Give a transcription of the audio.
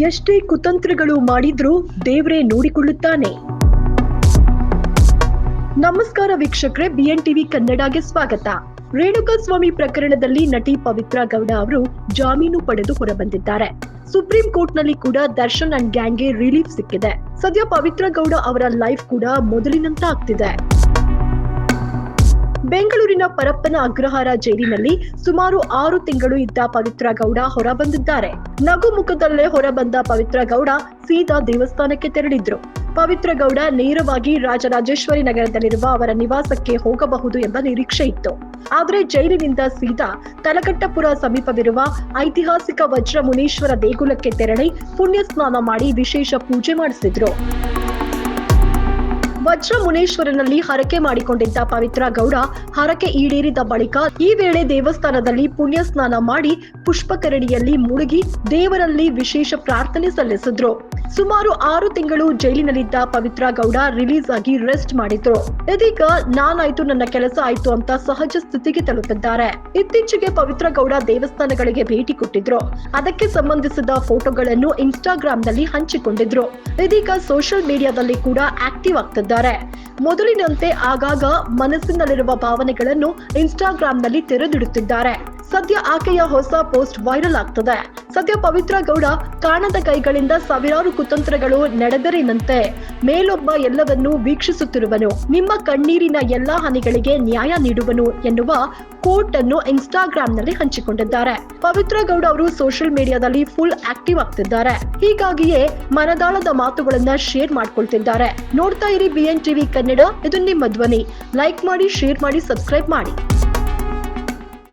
ಎಷ್ಟೇ ಕುತಂತ್ರಗಳು ಮಾಡಿದ್ರೂ ದೇವ್ರೆ ನೋಡಿಕೊಳ್ಳುತ್ತಾನೆ. ನಮಸ್ಕಾರ ವೀಕ್ಷಕರೇ ಬಿಎನ್ ಟಿವಿ ಕನ್ನಡಗೆ ಸ್ವಾಗತ. ರೇಣುಕಾಸ್ವಾಮಿ ಪ್ರಕರಣದಲ್ಲಿ ನಟಿ ಪವಿತ್ರ ಗೌಡ ಅವರು ಜಾಮೀನು ಪಡೆದು ಹೊರಬಂದಿದ್ದಾರೆ. ಸುಪ್ರೀಂ ಕೋರ್ಟ್ನಲ್ಲಿ ಕೂಡ ದರ್ಶನ್ ಅಂಡ್ ಗ್ಯಾಂಗ್ಗೆ ರಿಲೀಫ್ ಸಿಕ್ಕಿದೆ. ಸದ್ಯ ಪವಿತ್ರ ಗೌಡ ಅವರ ಲೈಫ್ ಕೂಡ ಮೊದಲಿನಂತ ಆಗ್ತಿದೆ ಬೆಂಗಳೂರಿನ ಪರಪ್ಪನ ಅಗ್ರಹಾರ ಜೈಲಿನಲ್ಲಿ ಸುಮಾರು ಆರು ತಿಂಗಳು ಇದ್ದ ಪವಿತ್ರ ಗೌಡ ಹೊರಬಂದಿದ್ದಾರೆ. ನಗು ಮುಖದಲ್ಲೇ ಹೊರಬಂದ ಪವಿತ್ರ ಗೌಡ ಸೀದಾ ದೇವಸ್ಥಾನಕ್ಕೆ ತೆರಳಿದ್ರು. ಪವಿತ್ರ ಗೌಡ ನೇರವಾಗಿ ರಾಜರಾಜೇಶ್ವರಿ ನಗರದಲ್ಲಿರುವ ಅವರ ನಿವಾಸಕ್ಕೆ ಹೋಗಬಹುದು ಎಂಬ ನಿರೀಕ್ಷೆ ಇತ್ತು. ಆದರೆ ಜೈಲಿನಿಂದ ಸೀದಾ ತಲಕಟ್ಟಪುರ ಸಮೀಪವಿರುವ ಐತಿಹಾಸಿಕ ವಜ್ರ ಮುನೀಶ್ವರ ದೇಗುಲಕ್ಕೆ ತೆರಳಿ ಪುಣ್ಯ ಸ್ನಾನ ಮಾಡಿ ವಿಶೇಷ ಪೂಜೆ ಮಾಡಿಸಿದ್ರು. ವಜ್ರ ಮುನೇಶ್ವರನಲ್ಲಿ ಹರಕೆ ಮಾಡಿಕೊಂಡಿದ್ದ ಪವಿತ್ರ ಗೌಡ ಹರಕೆ ಈಡೇರಿದ ಬಳಿಕ ಈ ವೇಳೆ ದೇವಸ್ಥಾನದಲ್ಲಿ ಪುಣ್ಯ ಸ್ನಾನ ಮಾಡಿ ಪುಷ್ಪಕರಣಿಯಲ್ಲಿ ಮುಳುಗಿ ದೇವರಲ್ಲಿ ವಿಶೇಷ ಪ್ರಾರ್ಥನೆ ಸಲ್ಲಿಸಿದ್ರು. ಸುಮಾರು ಆರು ತಿಂಗಳು ಜೈಲಿನಲ್ಲಿದ್ದ ಪವಿತ್ರ ಗೌಡ ರಿಲೀಸ್ ಆಗಿ ರೆಸ್ಟ್ ಮಾಡಿದ್ರು. ಇದೀಗ ನಾನಾಯ್ತು, ನನ್ನ ಕೆಲಸ ಆಯ್ತು ಅಂತ ಸಹಜ ಸ್ಥಿತಿಗೆ ತಲುಪಿದ್ದಾರೆ. ಇತ್ತೀಚೆಗೆ ಪವಿತ್ರ ಗೌಡ ದೇವಸ್ಥಾನಗಳಿಗೆ ಭೇಟಿ ಕೊಟ್ಟಿದ್ರು. ಅದಕ್ಕೆ ಸಂಬಂಧಿಸಿದ ಫೋಟೋಗಳನ್ನು ಇನ್ಸ್ಟಾಗ್ರಾಂನಲ್ಲಿ ಹಂಚಿಕೊಂಡಿದ್ರು. ಇದೀಗ ಸೋಷಿಯಲ್ ಮೀಡಿಯಾದಲ್ಲಿ ಕೂಡ ಆಕ್ಟಿವ್ ಆಗ್ತಿದ್ದಾರೆ. ಮೊದಲಿನಂತೆ ಆಗಾಗ ಮನಸ್ಸಿನಲ್ಲಿರುವ ಭಾವನೆಗಳನ್ನು ಇನ್ಸ್ಟಾಗ್ರಾಂನಲ್ಲಿ ತೆರೆದಿಡುತ್ತಿದ್ದಾರೆ. ಸದ್ಯ ಆಕೆಯ ಹೊಸ ಪೋಸ್ಟ್ ವೈರಲ್ ಆಗ್ತದೆ. ಸದ್ಯ ಪವಿತ್ರ ಗೌಡ ಕಾಣದ ಕೈಗಳಿಂದ ಸಾವಿರಾರು ಕುತಂತ್ರಗಳು ನಡೆದರಿನಂತೆ. ಮೇಲೊಬ್ಬ ಎಲ್ಲವನ್ನೂ ವೀಕ್ಷಿಸುತ್ತಿರುವನು. ನಿಮ್ಮ ಕಣ್ಣೀರಿನ ಎಲ್ಲಾ ಹನಿಗಳಿಗೆ ನ್ಯಾಯ ನೀಡುವನು ಎನ್ನುವ ಕೋಟ್ ಅನ್ನು ಇನ್ಸ್ಟಾಗ್ರಾಂನಲ್ಲಿ ಹಂಚಿಕೊಂಡಿದ್ದಾರೆ. ಪವಿತ್ರ ಗೌಡ ಅವರು ಸೋಷಿಯಲ್ ಮೀಡಿಯಾದಲ್ಲಿ ಫುಲ್ ಆಕ್ಟಿವ್ ಆಗ್ತಿದ್ದಾರೆ. ಹೀಗಾಗಿಯೇ ಮನದಾಳದ ಮಾತುಗಳನ್ನ ಶೇರ್ ಮಾಡ್ಕೊಳ್ತಿದ್ದಾರೆ. ನೋಡ್ತಾ ಇರಿ ಬಿಎನ್ ಟಿವಿ ಕನ್ನಡ, ಇದು ನಿಮ್ಮ ಧ್ವನಿ. ಲೈಕ್ ಮಾಡಿ, ಶೇರ್ ಮಾಡಿ, ಸಬ್ಸ್ಕ್ರೈಬ್ ಮಾಡಿ.